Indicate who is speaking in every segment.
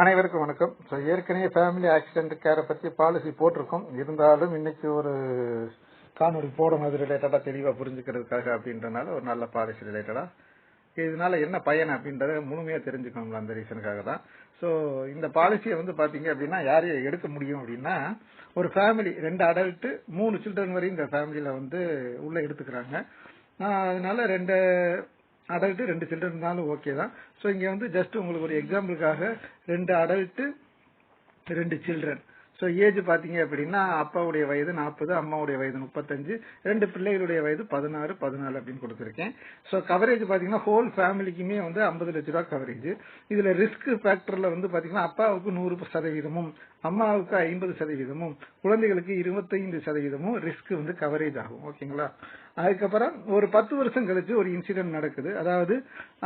Speaker 1: அனைவருக்கும் வணக்கம். ஸோ ஏற்கனவே ஃபேமிலி ஆக்சிடென்ட் கேரை பற்றி பாலிசி போட்டிருக்கோம். இருந்தாலும் இன்னைக்கு ஒரு காணொலி போடும் அது ரிலேட்டடாக தெளிவாக புரிஞ்சுக்கிறதுக்காக அப்படின்றனால ஒரு நல்ல பாலிசி ரிலேட்டடாக இதனால என்ன பயன் அப்படின்றத முழுமையாக தெரிஞ்சுக்கணும்ல அந்த ரீசனுக்காக தான். ஸோ இந்த பாலிசியை வந்து பார்த்தீங்க அப்படின்னா யாரையும் எடுக்க முடியும் அப்படின்னா ஒரு ஃபேமிலி ரெண்டு அடல்ட்டு மூணு சில்ட்ரன் வரையும் இந்த ஃபேமிலியில் வந்து உள்ளே எடுத்துக்கிறாங்க. அதனால ரெண்டு அடல்ட்டு ரெண்டு சில்ட்ரன் இருந்தாலும் ஓகே தான். ஸோ இங்கே வந்து ஜஸ்ட் உங்களுக்கு ஒரு எக்ஸாம்பிளுக்காக ரெண்டு அடல்ட்டு ரெண்டு சில்ட்ரன் ஸோ ஏஜ் பார்த்தீங்க அப்படின்னா அப்பாவுடைய வயது நாற்பது அம்மாவுடைய வயது முப்பத்தஞ்சு ரெண்டு பிள்ளைகளுடைய வயது பதினாறு பதினாலு அப்படின்னு கொடுத்துருக்கேன். ஸோ கவரேஜ் பார்த்தீங்கன்னா ஹோல் ஃபேமிலிக்குமே வந்து ஐம்பது லட்ச ரூபா கவரேஜ் இதில் ரிஸ்க் ஃபேக்டரில் வந்து பார்த்தீங்கன்னா அப்பாவுக்கு நூறு சதவீதமும் அம்மாவுக்கு ஐம்பது சதவீதமும் குழந்தைகளுக்கு இருபத்தைந்து சதவீதமும் ரிஸ்க் வந்து கவரேஜ் ஆகும். ஓகேங்களா அதுக்கப்புறம் ஒரு பத்து வருஷம் கழிச்சு ஒரு இன்சிடென்ட் நடக்குது. அதாவது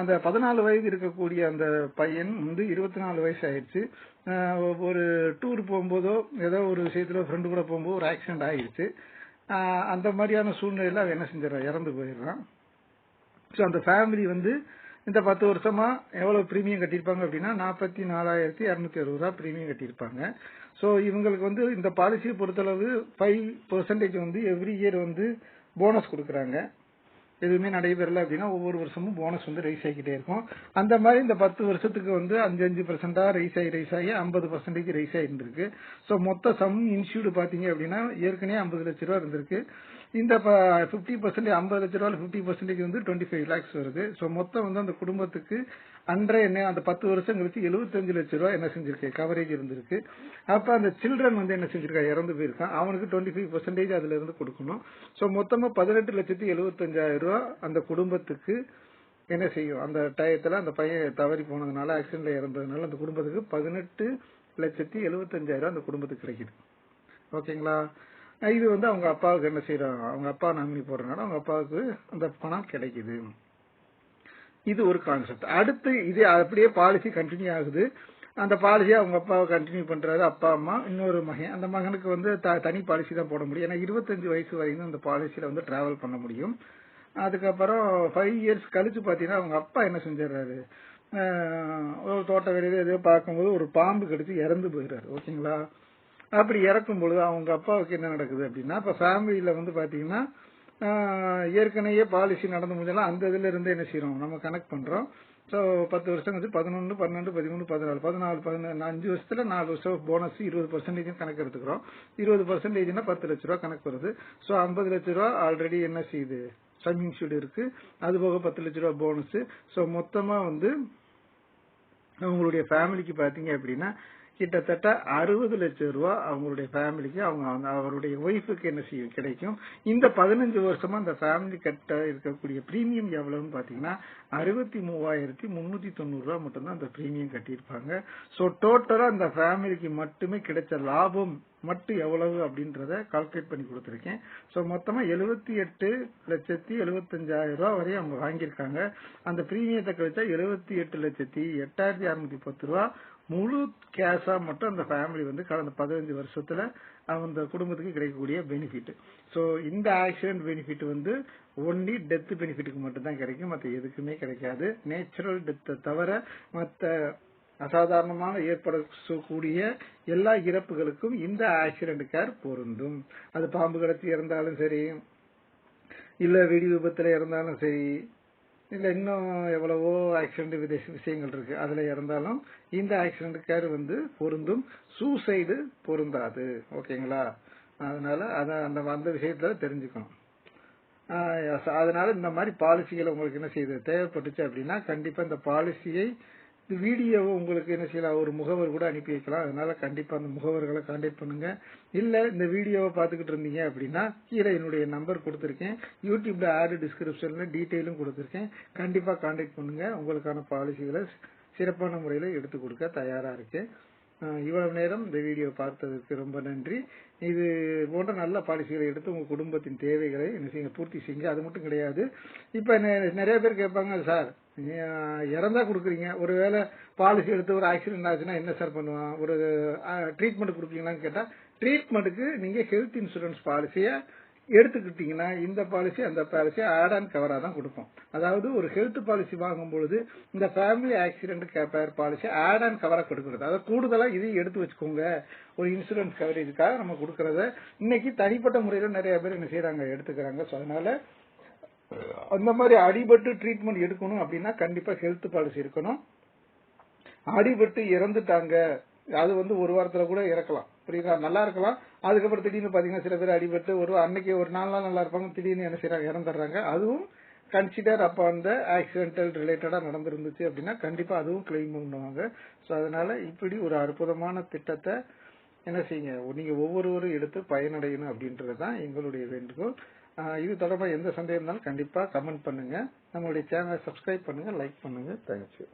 Speaker 1: அந்த பதினாலு வயது இருக்கக்கூடிய அந்த பையன் வந்து இருபத்தி நாலு வயசு ஆயிடுச்சு. ஒரு டூர் போகும்போதோ ஏதோ ஒரு விஷயத்துல ஃப்ரெண்டு கூட போகும்போது ஒரு ஆக்சிடென்ட் ஆயிடுச்சு. அந்த மாதிரியான சூழ்நிலையில அவன் என்ன செஞ்சிடறான்? இறந்து போயிடுறான். ஸோ அந்த ஃபேமிலி வந்து இந்த பத்து வருஷமா எவ்வளவு பிரீமியம் கட்டியிருப்பாங்க அப்படின்னா நாற்பத்தி நாலாயிரத்தி இரநூத்தி அறுபது ரூபா பிரீமியம் கட்டியிருப்பாங்க. ஸோ இவங்களுக்கு வந்து இந்த பாலிசியை பொறுத்தளவு ஃபைவ் பெர்சன்டேஜ் வந்து எவ்ரி இயர் வந்து போனஸ் கொடுக்குறாங்க. எதுவுமே நடைபெறல அப்படின்னா ஒவ்வொரு வருஷமும் போனஸ் வந்து ரைஸ் ஆகிக்கிட்டே இருக்கும். அந்த மாதிரி இந்த பத்து வருஷத்துக்கு வந்து அஞ்சு அஞ்சு பர்சன்டா ரைஸ் ஆகி ரைஸ் ஆகி ஐம்பது பர்சன்டேஜ் ரைஸ் ஆகிருந்திருக்கு. ஸோ மொத்த சம் இன்சூர்டு பாத்தீங்க அப்படின்னா ஏற்கனவே ஐம்பது லட்ச ரூபா இருந்திருக்கு. இந்த ஃபிஃப்டி பர்சன்டேஜ் ஐம்பது லட்ச ரூபாய் ஃபிஃப்டி பர்சன்டேஜ் வந்து டுவெண்ட்டி ஃபைவ் லேக்ஸ் வருது. ஸோ மொத்தம் வந்து அந்த குடும்பத்துக்கு அன்றைய என்ன அந்த பத்து வருஷம் கழிச்சு எழுபத்தஞ்சு லட்ச ரூபாய் என்ன செஞ்சிருக்கேன் கவரேஜ் இருந்திருக்கு. அப்ப அந்த சில்ட்ரன் வந்து என்ன செஞ்சிருக்கா? இறந்து போயிருக்கான். அவனுக்கு டுவெண்ட்டி ஃபைவ் பர்சன்டேஜ் அதுல இருந்து கொடுக்கணும். ஸோ மொத்தமா பதினெட்டு லட்சத்தி எழுபத்தஞ்சாயிரம் ரூபாய் அந்த குடும்பத்துக்கு என்ன செய்யும்? அந்த டயத்துல அந்த பையன் தவறி போனதுனால ஆக்சிடென்ட்ல இறந்ததுனால அந்த குடும்பத்துக்கு பதினெட்டு லட்சத்தி எழுபத்தஞ்சாயிரம் அந்த குடும்பத்துக்கு கிடைக்குது. ஓகேங்களா? இது வந்து அவங்க அப்பாவுக்கு என்ன செய்யறாங்க அவங்க அப்பா நாமினி போடுறதுனால அவங்க அப்பாவுக்கு அந்த பணம் கிடைக்குது. இது ஒரு கான்செப்ட் அடுத்து இது அப்படியே பாலிசி கண்டினியூ ஆகுது. அந்த பாலிசியை அவங்க அப்பாவை கண்டினியூ பண்றாரு. அப்பா அம்மா இன்னொரு மகன். அந்த மகனுக்கு வந்து த- தனி பாலிசி தான் போட முடியும். ஏன்னா இருபத்தஞ்சு வயசு வரைக்கும் அந்த பாலிசியில வந்து டிராவல் பண்ண முடியும். அதுக்கப்புறம் ஃபைவ் இயர்ஸ் கழிச்சு பாத்தீங்கன்னா அவங்க அப்பா என்ன செஞ்சிடறாரு? ஒரு தோட்ட வேலையில எதோ பார்க்கும்போது ஒரு பாம்பு கடிச்சு இறந்து போயிடுறாரு. ஓகேங்களா அப்படி இறக்கும் பொழுது அவங்க அப்பாவுக்கு என்ன நடக்குது அப்படின்னா இப்ப ஃபேமிலியில வந்து பாத்தீங்கன்னா ஏற்கனவே பாலிசி நடந்து முடிஞ்சாலும் அந்த இதுல இருந்து என்ன செய்யறோம் நம்ம கனெக்ட் பண்றோம். ஸோ பத்து வருஷம் கழிச்சு பதினொன்று பன்னெண்டு பதிமூணு பதினாலு. பதினாலு பதினஞ்சு அஞ்சு வருஷத்துல நாலு வருஷம் போனஸ் இருபது பர்சன்டேஜ் கணக்கு எடுத்துக்கிறோம். இருபது பர்சன்டேஜ்னா பத்து லட்ச ரூபா கணக்கு வருது. ஸோ ஐம்பது லட்ச ரூபா ஆல்ரெடி என்ன செய்யுது? சம் ஷீட் இருக்கு. அது போக பத்து லட்ச ரூபா போனஸ் ஸோ மொத்தமா வந்து அவங்களுடைய ஃபேமிலிக்கு பாத்தீங்க அப்படின்னா கிட்டத்தட்ட அறுபது லட்சம் ரூபா அவங்களுடைய ஃபேமிலிக்கு அவங்க அவருடைய ஒய்ஃபுக்கு என்ன செய்யும் கிடைக்கும். இந்த பதினஞ்சு வருஷமா அந்த ஃபேமிலி கட்ட இருக்கக்கூடிய பிரீமியம் எவ்வளவுன்னு பாத்தீங்கன்னா அறுபத்தி மூவாயிரத்தி முன்னூத்தி தொண்ணூறு மட்டும்தான் அந்த பிரீமியம் கட்டியிருப்பாங்க. ஸோ டோட்டலா அந்த ஃபேமிலிக்கு மட்டுமே கிடைச்ச லாபம் மட்டும் எவ்வளவு அப்படின்றத கால்குலேட் பண்ணி கொடுத்துருக்கேன். ஸோ மொத்தமாக எழுபத்தி எட்டு லட்சத்தி எழுபத்தஞ்சாயிரம் ரூபா வரையும் அவங்க வாங்கியிருக்காங்க. அந்த பிரீமியத்தை கழிச்சா எழுபத்தி எட்டு லட்சத்தி எட்டாயிரத்தி அறுநூத்தி பத்து ரூபா முழு கேஷா மட்டும் அந்த ஃபேமிலி வந்து கடந்த பதினஞ்சு வருஷத்துல அந்த குடும்பத்துக்கு கிடைக்கக்கூடிய பெனிஃபிட் ஸோ இந்த ஆக்சிடென்ட் பெனிஃபிட் வந்து ஒன்லி டெத் பெனிஃபிட்டுக்கு மட்டும் தான் கிடைக்கும். மற்ற எதுக்குமே கிடைக்காது. நேச்சுரல் டெத்தை தவிர மற்ற அசாதாரணமாக ஏற்படக்கூடிய எல்லா இறப்புகளுக்கும் இந்த ஆக்சிடென்ட் கேர் பொருந்தும். அது பாம்பு கடத்தி இறந்தாலும் சரி இல்ல வெடி விபத்துல இறந்தாலும் சரி இல்லை இன்னும் எவ்வளவோ ஆக்சிடென்ட் வித விஷயங்கள் இருக்கு. அதில் இறந்தாலும் இந்த ஆக்சிடென்ட் கேர் வந்து பொருந்தும். சூசைடு பொருந்தாது. ஓகேங்களா? அதனால அதை அந்த அந்த விஷயத்துல தெரிஞ்சுக்கணும். அதனால இந்த மாதிரி பாலிசிகளை உங்களுக்கு என்ன செய்யுது? தேவைப்பட்டுச்சு அப்படின்னா கண்டிப்பா இந்த பாலிசியை வீடியோவை உங்களுக்கு என்ன செய்யலாம்? ஒரு முகவர் கூட அனுப்பி வைக்கலாம். அதனால கண்டிப்பா அந்த முகவர்களை காண்டாக்ட் பண்ணுங்க. இல்ல இந்த வீடியோவை பார்த்துக்கிட்டு இருந்தீங்க அப்படின்னா கீழே என்னுடைய நம்பர் கொடுத்துருக்கேன். யூடியூப்ல ஆடு டிஸ்கிரிப்ஷன்ல டீட்டெயிலும் கொடுத்துருக்கேன். கண்டிப்பா காண்டாக்ட் பண்ணுங்க. உங்களுக்கான பாலிசிகளை சிறப்பான முறையில எடுத்து கொடுக்க தயாரா இருக்கேன் இவ்வளவு நேரம் இந்த வீடியோ பார்த்ததுக்கு ரொம்ப நன்றி. இது போன்ற நல்ல பாலிசிகளை எடுத்து உங்கள் குடும்பத்தின் தேவைகளை என்ன பூர்த்தி செய்யுங்க. அது மட்டும் கிடையாது. இப்போ நிறைய பேர் கேட்பாங்க சார் இறந்தா கொடுக்குறீங்க. ஒருவேளை பாலிசி எடுத்து ஒரு ஆக்சிடென்ட் ஆச்சுன்னா என்ன சார் பண்ணுவான்? ஒரு ட்ரீட்மெண்ட் கொடுப்பீங்களான்னு கேட்டால் ட்ரீட்மெண்ட்டுக்கு நீங்கள் ஹெல்த் இன்சூரன்ஸ் பாலிசியை எடுத்துக்கிட்டீங்கன்னா இந்த பாலிசி அந்த பாலிசி ஆட் ஆன் கவராக தான் கொடுப்போம் அதாவது ஒரு ஹெல்த் பாலிசி வாங்கும் பொழுது இந்த ஃபேமிலி ஆக்சிடென்ட் கேப்பேர் பாலிசி ஆட் ஆன் கவராக கொடுக்குறது. அதாவது கூடுதலாக இதையும் எடுத்து வச்சுக்கோங்க. ஒரு இன்சூரன்ஸ் கவரேஜுக்காக நம்ம கொடுக்கறத. இன்னைக்கு தனிப்பட்ட முறையில் நிறைய பேர் என்ன செய்யறாங்க எடுத்துக்கிறாங்க. ஸோ அதனால அந்த மாதிரி அடிபட்டு ட்ரீட்மெண்ட் எடுக்கணும் அப்படின்னா கண்டிப்பாக ஹெல்த் பாலிசி இருக்கணும். அடிபட்டு இறந்துட்டாங்க. அது வந்து ஒரு வாரத்தில் கூட இறக்கலாம். புரியுதா? நல்லா இருக்கலாம். அதுக்கப்புறம் திடீர்னு பாத்தீங்கன்னா சில பேர் அடிபட்டு ஒரு அன்னைக்கு ஒரு நாலு நாள் நல்லா இருப்பாங்க திடீர்னு என்ன செய்யறாங்க இறந்துடுறாங்க. அதுவும் கன்சிடர் அப்போ அந்த ஆக்சிடென்டல் ரிலேட்டடாக நடந்திருந்துச்சு அப்படின்னா கண்டிப்பாக அதுவும் கிளைம் பண்ணுவாங்க. ஸோ அதனால இப்படி ஒரு அற்புதமான திட்டத்தை என்ன செய்யுங்க நீங்கள் ஒவ்வொருவரும் எடுத்து பயனடையணும் அப்படின்றது தான் எங்களுடைய வேண்டுகோள். இது தொடர்பாக எந்த சந்தேகம் இருந்தாலும் கண்டிப்பாக கமெண்ட் பண்ணுங்கள் நம்மளுடைய சேனலை சப்ஸ்கிரைப் பண்ணுங்கள் லைக் பண்ணுங்கள் தேங்க்யூ